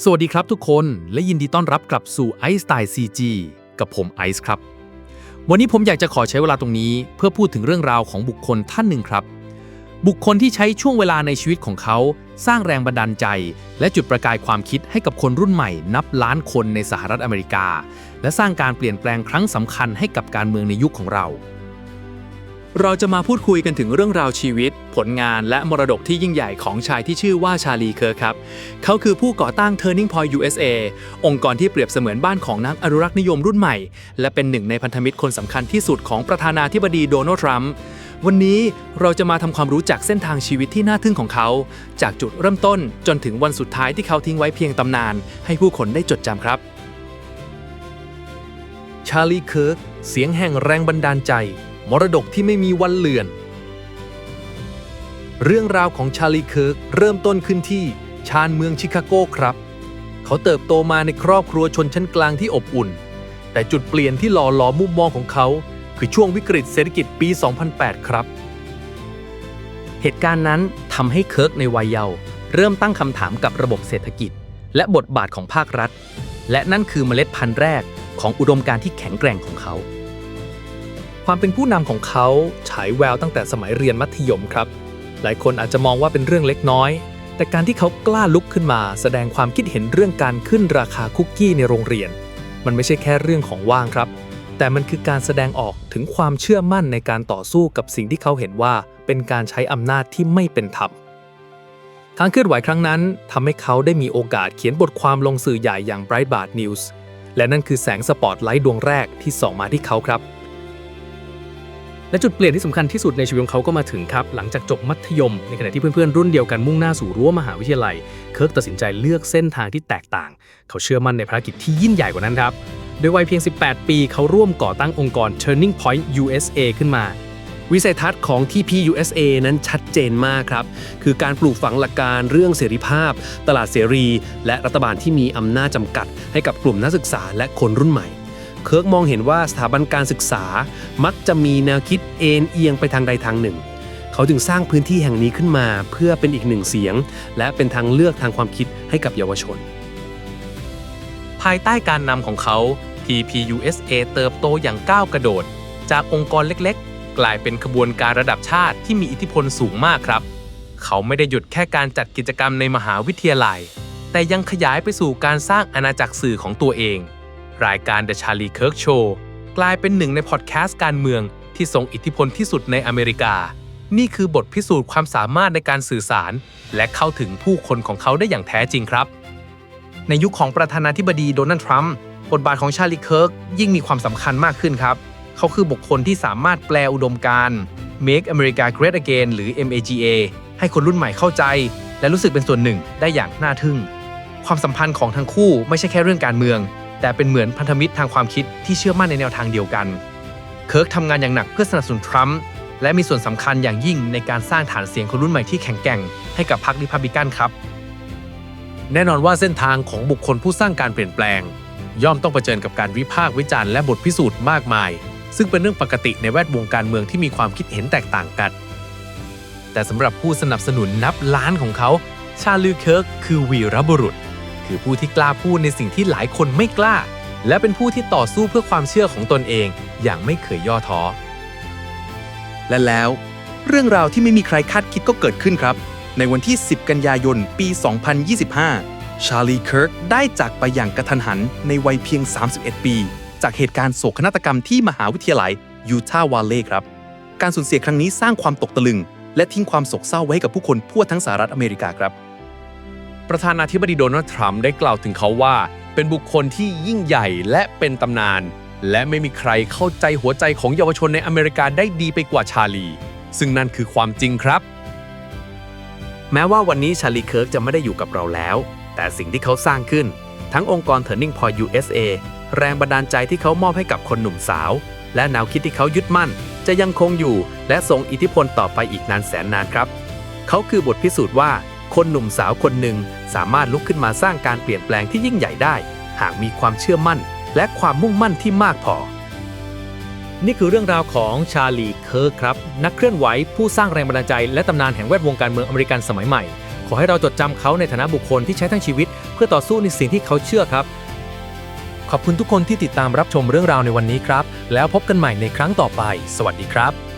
สวัสดีครับทุกคนและยินดีต้อนรับกลับสู่ i อ e Style CG กับผมไอซ์ครับ วันนี้ผมอยากจะขอใช้เวลาตรงนี้ เพื่อพูดถึงเรื่องราวของบุคคลท่านหนึ่งครับ บุคคลที่ใช้ช่วงเวลาในชีวิตของเขา สร้างแรงบันดาลใจ และจุดประกายความคิดให้กับคนรุ่นใหม่ นับล้านคนในสหรัฐอเมริกา และสร้างการเปลี่ยนแปลงครั้งสำคัญให้กับการเมืองในยุคของเรา เราจะมาพูดคุยกันถึงเรื่องราวชีวิต ผลงานและมรดกที่ยิ่งใหญ่ของชายที่ชื่อว่าชาลีเคิร์ครับ เขาคือผู้ก่อตั้ง Turning Point USA องค์กรที่เปรียบเสมือนบ้านของนักอนุรักษ์นิยมรุ่นใหม่ และเป็นหนึ่งในพันธมิตรคนสำคัญที่สุดของประธานาธิบดีโดนัลด์ทรัมป์วันนี้เราจะมาทำความรู้จักเส้นทางชีวิตที่น่าทึ่งของเขา จากจุดเริ่มต้นจนถึงวันสุดท้ายที่เขาทิ้งไว้เพียงตำนาน ให้ผู้คนได้จดจำครับ ชาลีเคิร์กเสียงแห่งแรงบันดาลใจ มรดกที่ไม่มีวันเลือน เรื่องราวของชาลีเคิร์กเริ่มต้นขึ้นที่ชานเมืองชิคาโกครับ เขาเติบโตมาในครอบครัวชนชั้นกลางที่อบอุ่น แต่จุดเปลี่ยนที่หล่อหลอมมุมมองของเขา คือช่วงวิกฤตเศรษฐกิจปี 2008 ครับ เหตุการณ์นั้นทำให้เคิร์กในวัยเยาว์เริ่มตั้งคำถามกับระบบเศรษฐกิจ และบทบาทของภาครัฐ และนั่นคือเมล็ดพันธุ์แรกของอุดมการณ์ที่แข็งแกร่งของเขา ความเป็นผู้นำของเขาฉายแววตั้งแต่สมัยเรียนมัธยมครับ หลายคนอาจจะมองว่าเป็นเรื่องเล็กน้อย แต่การที่เขากล้าลุกขึ้นมา แสดงความคิดเห็นเรื่องการขึ้นราคาคุกกี้ในโรงเรียน มันไม่ใช่แค่เรื่องของว่างครับ แต่มันคือการแสดงออกถึงความเชื่อมั่นในการต่อสู้กับสิ่งที่เขาเห็นว่าเป็นการใช้อำนาจที่ไม่เป็นธรรมการเคลื่อนไหวครั้งนั้นทำให้เขาได้มีโอกาสเขียนบทความลงสื่อใหญ่อย่าง Breitbart News และนั่นคือแสงสปอตไลท์ดวงแรกที่ส่องมาที่เขาครับ และจุดเปลี่ยนที่สำคัญที่สุดในชีวิตของเขาก็มาถึงครับ หลังจากจบมัธยม ในขณะที่เพื่อนๆ รุ่นเดียวกันมุ่งหน้าสู่รั้วมหาวิทยาลัย เคิร์กตัดสินใจเลือกเส้นทางที่แตกต่าง เขาเชื่อมั่นในภารกิจที่ยิ่งใหญ่กว่านั้นครับโดยวัยเพียง 18 ปี เขาร่วมก่อตั้งองค์กร Turning Point USA ขึ้นมา วิสัยทัศน์ของ TPUSA นั้นชัดเจนมากครับ คือการปลูกฝังหลักการเรื่องเสรีภาพ ตลาดเสรี และรัฐบาลที่มีอำนาจจำกัด ให้กับกลุ่มนักศึกษาและคนรุ่นใหม่ เคิร์กมองเห็นว่าสถาบันการศึกษามักจะมีแนวคิดเอ็นเอียงไปทางใดทางหนึ่ง เขาจึงสร้างพื้นที่แห่งนี้ขึ้นมาเพื่อเป็นอีกหนึ่งเสียง และเป็นทางเลือกทางความคิดให้กับเยาวชน ภายใต้การนำของเขา TPUSA เติบโตอย่างก้าวกระโดด จากองค์กรเล็กๆ กลายเป็นขบวนการระดับชาติที่มีอิทธิพลสูงมากครับ เขาไม่ได้หยุดแค่การจัดกิจกรรมในมหาวิทยาลัย แต่ยังขยายไปสู่การสร้างอาณาจักรสื่อของตัวเอง รายการ The Charlie Kirk Show กลายเป็นหนึ่งในพอดแคสต์การเมืองที่ทรงอิทธิพลที่สุดในอเมริกา นี่คือบทพิสูจน์ความสามารถในการสื่อสาร และเข้าถึงผู้คนของเขาได้อย่างแท้จริงครับ ในยุคของประธานาธิบดีโดนัลด์ทรัมป์บทบาทของชาลีเคิร์กยิ่งมีความสำคัญมากขึ้นครับ เขาคือบุคคลที่สามารถแปลอุดมการ์ Make America Great Again หรือ MAGA ให้คนรุ่นใหม่เข้าใจ และรู้สึกเป็นส่วนหนึ่งได้อย่างน่าทึ่ง ความสัมพันธ์ของทั้งคู่ไม่ใช่แค่เรื่องการเมือง แต่เป็นเหมือนพันธมิตรทางความคิดที่เชื่อมั่นในแนวทางเดียวกัน เคิร์กทำงานอย่างหนักเพื่อสนับสนุนทรัมป์และมีส่วนสำคัญอย่างยิ่งในการสร้างฐานเสียงคนรุ่นใหม่ที่แข็งแกร่งให้กับพรรคริพับลิกันครับ แน่นอนว่าเส้นทางของบุคคลผู้สร้างการเปลี่ยนแปลง ย่อมต้องเผชิญกับการวิพากษ์วิจารณ์และบทพิสูจน์มากมาย ซึ่งเป็นเรื่องปกติในแวดวงการเมืองที่มีความคิดเห็นแตกต่างกัน แต่สำหรับผู้สนับสนุนนับล้านของเขา ชาลือเคิร์กคือวีรบุรุษ คือผู้ที่กล้าพูดในสิ่งที่หลายคนไม่กล้า และเป็นผู้ที่ต่อสู้เพื่อความเชื่อของตนเอง อย่างไม่เคยย่อท้อ และแล้ว เรื่องราวที่ไม่มีใครคาดคิดก็เกิดขึ้นครับ ในวันที่ 10 กันยายน ปี 2025 ชาลีเคิร์กได้จากไปอย่างกระทันหันในวัยเพียง 31 ปี จากเหตุการณ์โศกนาฏกรรมที่มหาวิทยาลัยยูทาห์วาเลย์ครับ การสูญเสียครั้งนี้สร้างความตกตะลึง และทิ้งความโศกเศร้าไว้กับผู้คนทั่วทั้งสหรัฐอเมริกาครับ ประธานาธิบดีโดนัลด์ทรัมป์ได้กล่าวถึงเขาว่า เป็นบุคคลที่ยิ่งใหญ่และเป็นตำนาน และไม่มีใครเข้าใจหัวใจของเยาวชนในอเมริกาได้ดีไปกว่าชาลี ซึ่งนั่นคือความจริงครับ แม้ว่าวันนี้ชาลีเคิร์กจะไม่ได้อยู่กับเราแล้ว แต่สิ่งที่เขาสร้างขึ้น ทั้งองค์กร Turning Point USA แรงบันดาลใจที่เขามอบให้กับคนหนุ่มสาว และแนวคิดที่เขายึดมั่น จะยังคงอยู่ และทรงอิทธิพลต่อไปอีกนานแสนนานครับ เขาคือบทพิสูจน์ว่าคนหนุ่มสาวคนหนึ่ง สามารถลุกขึ้นมาสร้างการเปลี่ยนแปลงที่ยิ่งใหญ่ได้ หากมีความเชื่อมั่น และความมุ่งมั่นที่มากพอ นี่คือเรื่องราวของชาลีเคิร์ครับ นักเคลื่อนไหวผู้สร้างแรงบันดาลใจ และตำนานแห่งแวดวงการเมืองอเมริกันสมัยใหม่ ขอให้เราจดจำเขาในฐานะบุคคลที่ใช้ทั้งชีวิต เพื่อต่อสู้ในสิ่งที่เขาเชื่อครับ ขอบคุณทุกคนที่ติดตามรับชมเรื่องราวในวันนี้ครับ แล้วพบกันใหม่ในครั้งต่อไป สวัสดีครับ